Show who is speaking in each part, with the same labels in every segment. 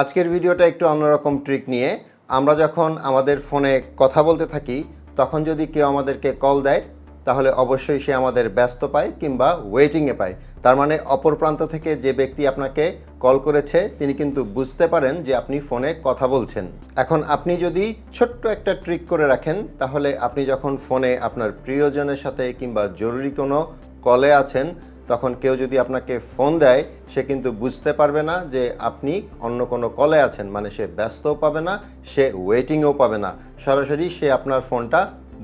Speaker 1: আজকের ভিডিওটা একটু অন্যরকম ট্রিক নিয়ে আমরা যখন আমাদের ফোনে কথা বলতে থাকি, তখন যদি কেউ আমাদেরকে কল দেয়, তাহলে অবশ্যই সে আমাদের ব্যস্ত পায় কিংবা ওয়েটিংয়ে পায়। তার মানে অপর প্রান্ত থেকে যে ব্যক্তি আপনাকে কল করেছে, তিনি কিন্তু বুঝতে পারেন যে আপনি ফোনে কথা বলছেন। এখন আপনি যদি ছোট্ট একটা ট্রিক করে রাখেন, তাহলে আপনি যখন ফোনে আপনার প্রিয়জনের সাথে কিংবা জরুরি কোনো কলে আছেন তখন কেউ যদি আপনাকে ফোন দেয়, সে কিন্তু বুঝতে পারবে না যে আপনি অন্য কোনো কলে আছেন। মানে সে ব্যস্তও পাবে না, সে ওয়েটিংও পাবে না। সরাসরি সে আপনার ফোনটা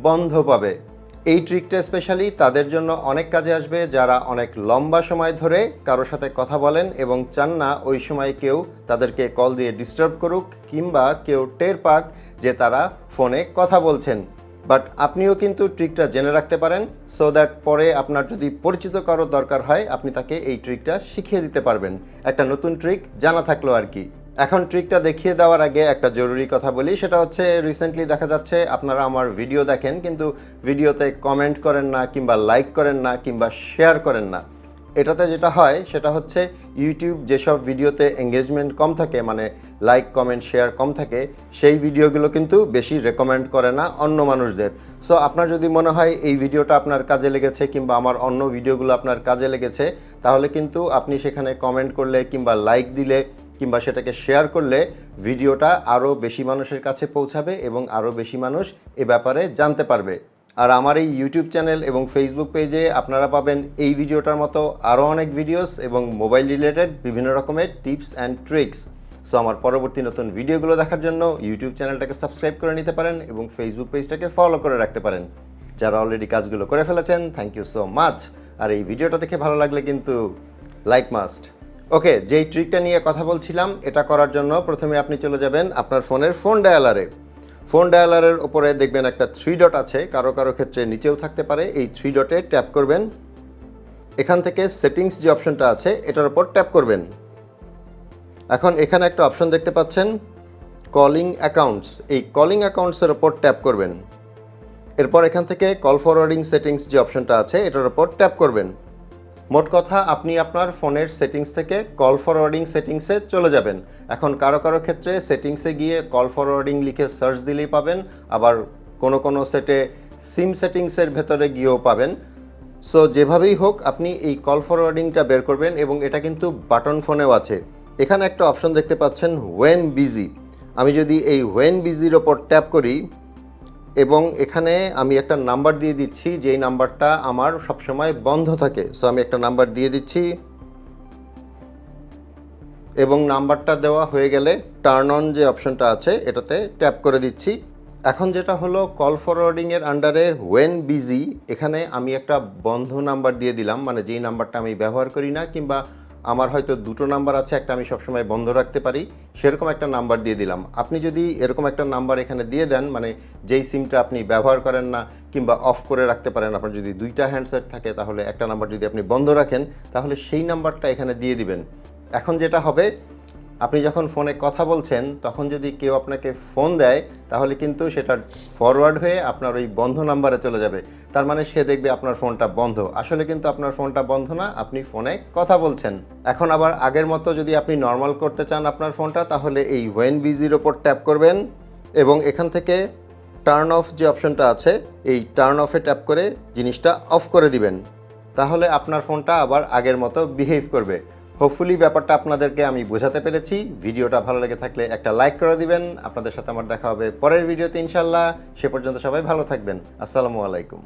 Speaker 1: বন্ধ পাবে। এই ট্রিকটা স্পেশালি তাদের জন্য অনেক কাজে আসবে, যারা অনেক লম্বা সময় ধরে কারোর সাথে কথা বলেন এবং চান না ওই সময় কেউ তাদেরকে কল দিয়ে ডিস্টার্ব করুক, কিংবা কেউ টের পাক যে তারা ফোনে কথা বলছেন। বাট আপনিও কিন্তু ট্রিকটা জেনে রাখতে পারেন সো দ্যাট পরে আপনার যদি পরিচিত কারও দরকার হয়, আপনি তাকে এই ট্রিকটা শিখিয়ে দিতে পারবেন। একটা নতুন ট্রিক জানা থাকল আর কি। এখন ট্রিকটা দেখিয়ে দেওয়ার আগে একটা জরুরি কথা বলি, সেটা হচ্ছে রিসেন্টলি দেখা যাচ্ছে আপনারা আমার ভিডিও দেখেন, কিন্তু ভিডিওতে কমেন্ট করেন না, কিংবা লাইক করেন না, কিংবা শেয়ার করেন না। এটাতে যেটা হয়, সেটা হচ্ছে ইউটিউব যেসব ভিডিওতে এঙ্গেজমেন্ট কম থাকে মানে লাইক কমেন্ট শেয়ার কম থাকে, সেই ভিডিওগুলো কিন্তু বেশি রেকমেন্ড করে না অন্য মানুষদের। সো আপনার যদি মনে হয় এই ভিডিওটা আপনার কাজে লেগেছে কিংবা আমার অন্য ভিডিওগুলো আপনার কাজে লেগেছে, তাহলে কিন্তু আপনি সেখানে কমেন্ট করলে কিংবা লাইক দিলে কিংবা সেটাকে শেয়ার করলে ভিডিওটা আরও বেশি মানুষের কাছে পৌঁছাবে এবং আরও বেশি মানুষ এ ব্যাপারে জানতে পারবে। আর আমার এই ইউটিউব চ্যানেল এবং ফেসবুক পেজে আপনারা পাবেন এই ভিডিওটার মতো আরও অনেক ভিডিওস এবং মোবাইল রিলেটেড বিভিন্ন রকমের টিপস অ্যান্ড ট্রিক্স সো আমার পরবর্তী নতুন ভিডিওগুলো দেখার জন্য ইউটিউব চ্যানেলটাকে সাবস্ক্রাইব করে নিতে পারেন এবং ফেসবুক পেজটাকে ফলো করে রাখতে পারেন। যারা অলরেডি কাজগুলো করে ফেলেছেন থ্যাংক ইউ সো মাচ আর এই ভিডিওটা দেখে ভালো লাগলে কিন্তু লাইক মাস্ট ওকে যেই ট্রিকটা নিয়ে কথা বলছিলাম, এটা করার জন্য প্রথমে আপনি চলে যাবেন আপনার ফোনের ফোন ডায়ালারে ফোন ডায়ালারের ওপরে দেখবেন একটা থ্রি ডট আছে, কারও কারও ক্ষেত্রে নিচেও থাকতে পারে। এই থ্রি ডটে ট্যাপ করবেন। এখান থেকে সেটিংস যে অপশনটা আছে, এটার ওপর ট্যাপ করবেন। এখন এখানে একটা অপশন দেখতে পাচ্ছেন, কলিং অ্যাকাউন্টস। এই কলিং অ্যাকাউন্টসের ওপর ট্যাপ করবেন। এরপর এখান থেকে কল ফরওয়ার্ডিং সেটিংস যে অপশনটা আছে, এটার ওপর ট্যাপ করবেন। মোট কথা, আপনি আপনার ফোনের সেটিংস থেকে কল ফরওয়ার্ডিং সেটিংসে চলে যাবেন। এখন কারও কারও ক্ষেত্রে সেটিংসে গিয়ে কল ফরওয়ার্ডিং লিখে সার্চ দিলেই পাবেন, আবার কোনো কোনো সেটে সিম সেটিংসের ভেতরে গিয়েও পাবেন। সো, যেভাবেই হোক, আপনি এই কল ফরওয়ার্ডিংটা বের করবেন এবং এটা কিন্তু বাটন ফোনেও আছে। এখানে একটা অপশন দেখতে পাচ্ছেন, ওয়েন বিজি। আমি যদি এই ওয়েন বিজির ওপর ট্যাপ করি এবং এখানে আমি একটা নাম্বার দিয়ে দিচ্ছি, যেই নাম্বারটা আমার সবসময় বন্ধ থাকে। সো আমি একটা নাম্বার দিয়ে দিচ্ছি। এবং নাম্বারটা দেওয়া হয়ে গেলে টার্ন অন যে অপশনটা আছে, এটাতে ট্যাপ করে দিচ্ছি। এখন যেটা হলো কল ফরওয়ার্ডিংয়ের আন্ডারে ওয়েন বিজি এখানে আমি একটা বন্ধ নাম্বার দিয়ে দিলাম মানে যেই নাম্বারটা আমি ব্যবহার করি না, কিংবা আমার হয়তো দুটো নাম্বার আছে, একটা আমি সবসময় বন্ধ রাখতে পারি। সেরকম একটা নাম্বার দিয়ে দিলাম। আপনি যদি এরকম একটা নাম্বার এখানে দিয়ে দেন মানে যেই সিমটা আপনি ব্যবহার করেন না কিংবা অফ করে রাখতে পারেন, আপনার যদি দুইটা হ্যান্ডসেট থাকে, তাহলে একটা নাম্বার যদি আপনি বন্ধ রাখেন, তাহলে সেই নাম্বারটা এখানে দিয়ে দিবেন। এখন যেটা হবে আপনি যখন ফোনে কথা বলছেন, তখন যদি কেউ আপনাকে ফোন দেয়, তাহলে কিন্তু সেটা ফরওয়ার্ড হয়ে আপনার ওই বন্ধ নাম্বারে চলে যাবে। তার মানে সে দেখবে আপনার ফোনটা বন্ধ। আসলে কিন্তু আপনার ফোনটা বন্ধ না, আপনি ফোনে কথা বলছেন। এখন আবার আগের মতো যদি আপনি নর্মাল করতে চান আপনার ফোনটা, তাহলে এই ওয়েন বিজির ওপর ট্যাপ করবেন এবং এখান থেকে টার্ন অফ যে অপশনটা আছে, এই টার্ন অফে ট্যাপ করে জিনিসটা অফ করে দিবেন। তাহলে আপনার ফোনটা আবার আগের মতো বিহেভ করবে। হোপফুলি ব্যাপারটা আপনাদেরকে আমি বোঝাতে পেরেছি। ভিডিওটা ভালো লেগে থাকলে একটা লাইক করে দিবেন। আপনাদের সাথে আমার দেখা হবে পরের ভিডিওতে ইনশাল্লাহ সে পর্যন্ত সবাই ভালো থাকবেন। আসসালামু আলাইকুম।